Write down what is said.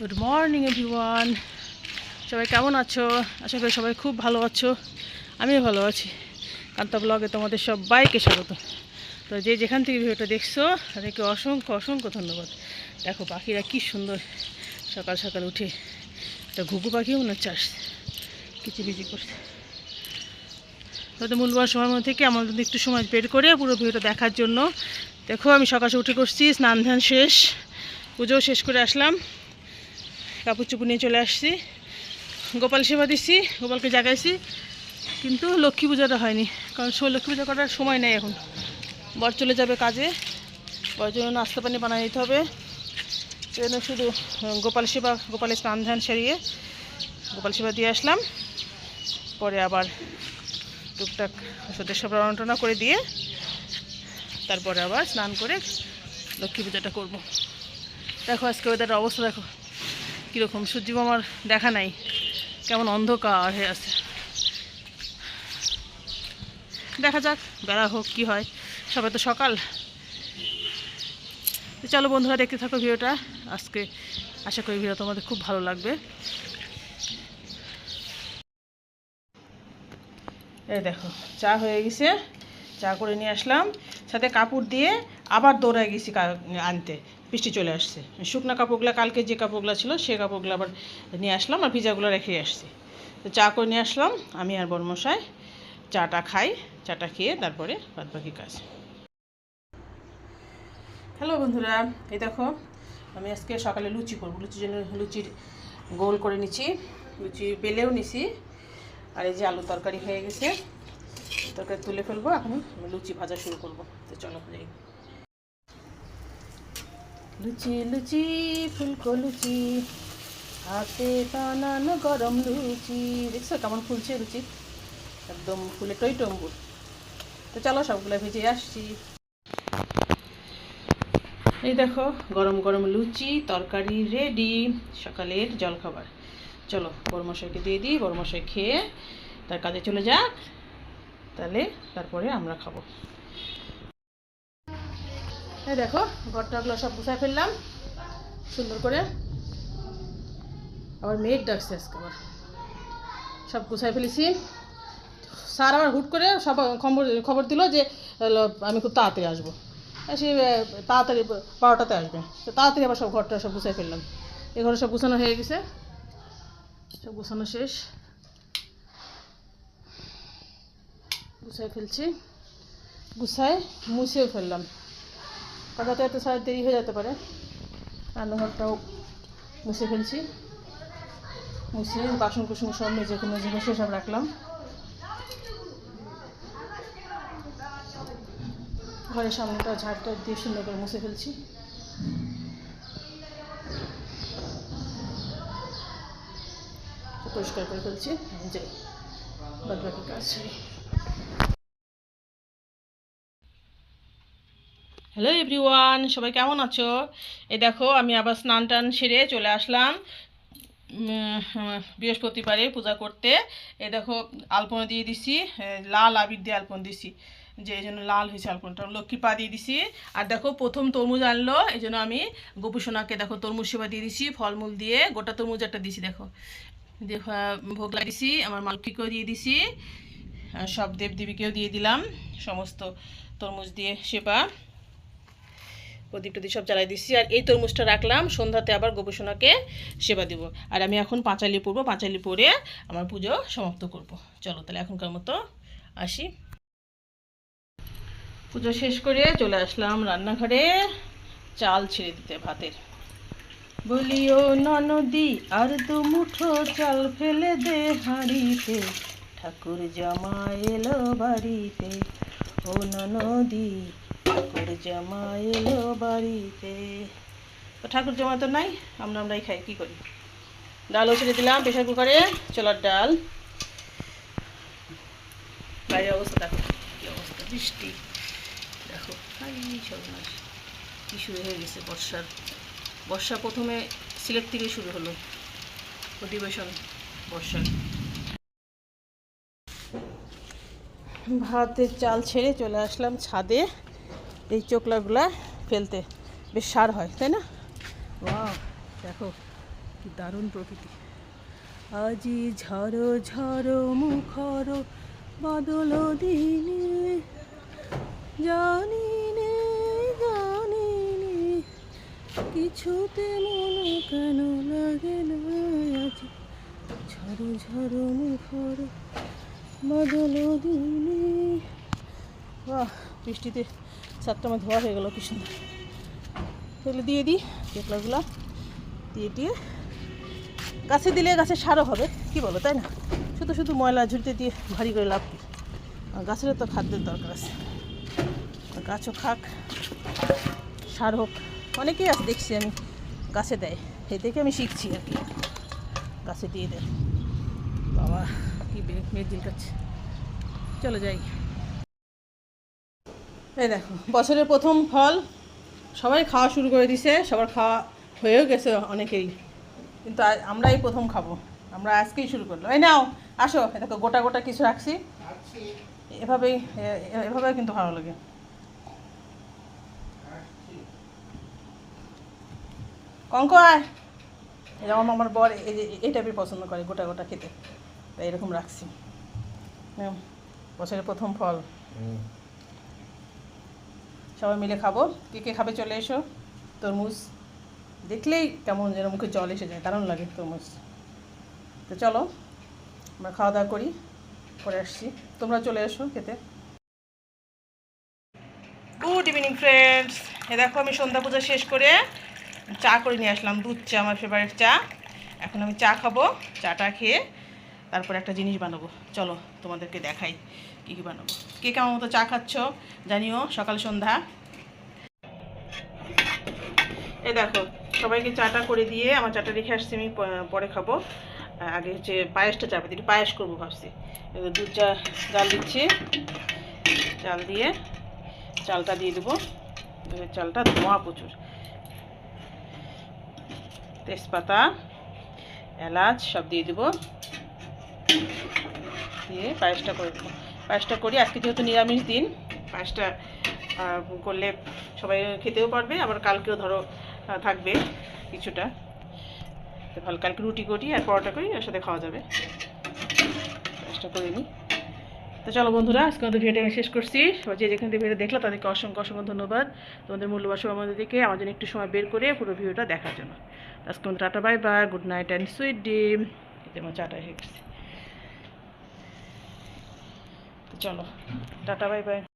Good morning everyone সবাই কেমন আছো? আশা করি সবাই খুব ভালো আছো। আমিও ভালো আছি। কান্তা ব্লগে তোমাদের সবাইকে স্বাগত। তো যে যেখান থেকে ভিডিওটা দেখছ, তাদেরকে অসংখ্য অসংখ্য ধন্যবাদ। দেখো, পাখিরা কি সুন্দর। সকাল সকাল উঠে একটা ঘুঘু পাখিও মনে হচ্ছে আসছে। কিচিবিচি করছে। তো মূল্যবান সময়ের মধ্যে থেকে আমার একটু সময় বের করে পুরো ভিডিওটা দেখার জন্য। দেখো, আমি সকালে উঠে করছি, স্নান ধ্যান শেষ, পুজোও শেষ করে আসলাম। কাপড় চুপড় নিয়ে চলে আসছি। গোপাল সেবা দিচ্ছি, গোপালকে জাগাইছি, কিন্তু লক্ষ্মী পূজাটা হয়নি, কারণ লক্ষ্মী পূজা করার সময় নেই এখন। বর চলে যাবে কাজে বর জন্য নাস্তা পানি বানিয়ে দিতে হবে। সেজন্য শুধু গোপাল সেবা, গোপালের স্নান ধ্যান সেরিয়ে গোপাল সেবা দিয়ে আসলাম। পরে আবার টুকটাক ওষুধের সব রণটনা করে দিয়ে তারপরে আবার স্নান করে লক্ষ্মী পূজাটা করব। দেখো আজকে ওদের অবস্থা দেখো। কীরকম? সূর্য মামার দেখা নাই? কেমন অন্ধকার হয়ে আছে। দেখা যাক, বেলা হোক, কি হয়। সবাই তো সকাল। চলো বন্ধুরা, দেখতে থাকো ভিডিওটা। আজকে আশা করি ভিডিও তোমাদের খুব ভালো লাগবে। এই দেখো, চা হয়ে গেছে। চা করে নিয়ে আসলাম। সাথে কাপড় দিয়ে আবার দৌড়ায় গেছি আনতে। বৃষ্টি চলে আসছে। শুকনো কাপড়গুলো, কালকে যে কাপড়গুলো ছিল, সে কাপড়গুলো আবার নিয়ে আসলাম আর ভিজাগুলো রেখে আসছি। তো চা করে নিয়ে আসলাম, আমি আর বর্মশাই চাটা খাই, চাটা খেয়ে তারপরে বাদ বাকি কাজ। হ্যালো বন্ধুরা, এই দেখো, আমি আজকে সকালে লুচি করব। লুচির জন্য লুচির গোল করে নিচ্ছি লুচি বেলেও নিছি। আর এই যে আলু তরকারি হয়ে গেছে, তরকারি তুলে ফেলব, এখন লুচি ভাজা শুরু করব। তো চলো যাই। লুচি লুচি, ফুলকো লুচি। হাতে বানানো গরম লুচি। দেখছ কেমন ফুলছে লুচি? একদম ফুলে টই টম্বুর তো চলো সবগুলো ভেজে আসছি। এই দেখো, গরম গরম লুচি, তরকারি রেডি সকালের জলখাবার। চলো বড়মশাইকে দিয়ে দিই বড়মশাই খেয়ে তার কাজে চলে যাক। তাহলে তারপরে আমরা খাব। এই দেখো, ঘরটাগুলো সব গুছায় ফেললাম। সুন্দর করে। আবার মেঘ ডাকছে আজকে আবার। সব গুছায় ফেলেছি। স্যার আবার হুট করে সব খবর খবর দিল যে আমি খুব তাড়াতাড়ি আসব। সে তাড়াতাড়ি বারোটাতে আসবে। তো তাড়াতাড়ি আবার সব ঘরটা সব গুছাই ফেললাম। এ ঘরে সব গুছানো হয়ে গেছে। সব গুছানো শেষ। গুছাই ফেলছি। গুছাই মুছেও ফেললাম। কথাতে একটু সারা দেরি হয়ে যেতে পারে। রান্নাঘরটাও মুছে ফেলছি। মুছে বাসন কুসন সব মেজে মেজে মেজে সব রাখলাম। ঘরের সামনেটা ঝাড়টা দিয়ে সুন্দর করে মুছে ফেলছি। পরিষ্কার করে ফেলছি। যাই বাদ বাকি কাজ। হ্যালো এভরিওয়ান সবাই কেমন আছো? এই দেখো, আমি আবার স্নান টান সেরে চলে আসলাম। বৃহস্পতিবারে পূজা করতে। এ দেখো, আলপনা দিয়ে দিছি লাল আবির দিয়ে আলপনা দিছি। যে, এই জন্য লাল হয়েছে আলপনাটা লক্ষ্মী পা দিয়ে দিছি। আর দেখো, প্রথম তরমুজ আনলো, এই জন্য আমি গোপুসোনাকে দেখো, তরমুজ সেবা দিয়ে দিছি, ফলমূল দিয়ে, গোটা তরমুজ একটা দিছি, দেখো। ভোগ লাগিয়েছি আমার মালকিকেও দিয়ে দিছি সব দেবদেবীকেও দিয়ে দিলাম, সমস্ত তরমুজ দিয়ে সেবা। প্রদীপ টদীপ সব জ্বালাই দিচ্ছি আর এই তরমুজটা রাখলাম, সন্ধ্যাতে আবার গোপসোনাকে সেবা দিব। আর আমি এখন পাঁচালি পরবো, পাঁচালি পরে আমার পুজো সমাপ্ত করব। চলো তাহলে এখনকার মতো আসি। পুজো শেষ করে চলে আসলাম রান্নাঘরে চাল ছেড়ে দিতে ভাতের। বলিও, ননদি, আর দু মুঠো চাল ফেলে দে হাঁড়িতে। ঠাকুর জামা এলো বাড়িতে। ও ননদি ঠাকুর জামা এলো বাড়িতে। তো ঠাকুর জামা তো নাই, আমরা আমরাই খাই, কী করি? ডালও ছেড়ে দিলাম প্রেশার কুকারে চলার ডাল। বাইরের অবস্থা দেখো, কী অবস্থা, বৃষ্টি। দেখো সর্বনাশ। কী শুরু হয়ে গেছে বর্ষার। বর্ষা প্রথমে সিলেট থেকে শুরু হলো। অধিবেশন, বর্ষার। ভাতের চাল ছেড়ে চলে আসলাম ছাদে। এই চোকলাগুলা ফেলতে বেশ সার হয় তাই না? ওয়াও দেখো কি দারুণ প্রকৃতি। আজি ঝড়ো ঝড়ো মুখর বাদল দিনে জানি নে জানি নে কিছুতে মন কেন লাগে না আজি? ঝড়ো ঝড়ো মুখর বাদল দিনে। বাহ বৃষ্টিতে ছাদটা আমার ধোয়া হয়ে গেল কি সুন্দর তাহলে দিয়ে দিই পেঁপলাগুলো। দিয়ে দিয়ে গাছে দিলে গাছে সারও হবে, কি বলো, তাই না? শুধু শুধু ময়লা ঝুড়িতে দিয়ে ভারী করে লাভ গাছেরও তো খাদ্যের দরকার আছে। গাছও খাক, সার হোক। অনেকেই আছে, দেখছি আমি, গাছে দেয়। এই দেখে আমি শিখছি আর কি। গাছে দিয়ে দেয়। বাবা, কি মেয়ের দিন কাছে চলো যাই। এই দেখো, বছরের প্রথম ফল, সবাই খাওয়া শুরু করে দিছে, সবার খাওয়া হয়েও গেছে অনেকেই। কিন্তু আমরাই প্রথম খাব, আমরা আজকেই শুরু করল এই নাও, আসো দেখো, গোটা গোটা কিছু রাখছি। এভাবেই, এ- এ- এভাবেই কিন্তু ভালো লাগে। কঙ্ক আয়। এরকম আমার বর এই যে, এই টাইপের পছন্দ করে, গোটা গোটা খেতে। তাই এরকম রাখছি। বছরের প্রথম ফল। সবাই মিলে খাব। কে কে খাবে চলে এসো। তরমুজ দেখলেই কেমন যেন মুখে জল এসে যায়, দারুণ লাগে তরমুজ। তো চলো, আমরা খাওয়া দাওয়া করি, পরে আসছি। তোমরা চলে এসো খেতে। গুড ইভিনিং ফ্রেন্ডস এ দেখো, আমি সন্ধ্যা পূজা শেষ করে চা করে নিয়ে আসলাম, দুধ চা, আমার ফেভারিট চা। এখন আমি চা খাব, চাটা খেয়ে তারপর একটা জিনিস বানাবো। চলো, তোমাদেরকে দেখাই। কী বানাবো? কে কেমন মতো চা খাচ্ছ? জানিও, সকাল সন্ধ্যা। এই দেখো, সবাইকে চাটা করে দিয়ে আমার চাটা রেখে আসছি, আমি পরে খাব। আগে হচ্ছে পায়েসটা চাপে একটু পায়েস করব ভাবছি। দুধ চা, জাল দিচ্ছি। চাল দিয়ে চালটা দিয়ে দেবো। চালটা ধোঁয়া প্রচুর। তেজপাতা, এলাচ সব দিয়ে দেবো। দিয়ে পায়েসটা করে দেবো। পায়েসটা করি। আজকে যেহেতু নিরামিষ দিন, পায়েসটা করলে সবাই খেতেও পারবে। আবার কালকেও ধরো থাকবে কিছুটা। তো ভালো, কালকে রুটি করি আর পরোটা করি, ওর সাথে খাওয়া যাবে। পায়েসটা করে নিই। তো চলো বন্ধুরা, আজকে আমাদের ভিডিওটা আমি শেষ করছি। সবাই যে যেখান থেকে ভিডিও দেখল, তাদেরকে অসংখ্য অসংখ্য ধন্যবাদ। তোমাদের মূল্যবান সময় আমাদের দিকে, আমার জন্য একটু সময় বের করে পুরো ভিডিওটা দেখার জন্য। আজকে আমাদের tata, bye bye, good night and sweet dream যেমন চাটা হয়ে গেছে তো চলো টাটা বাই বাই।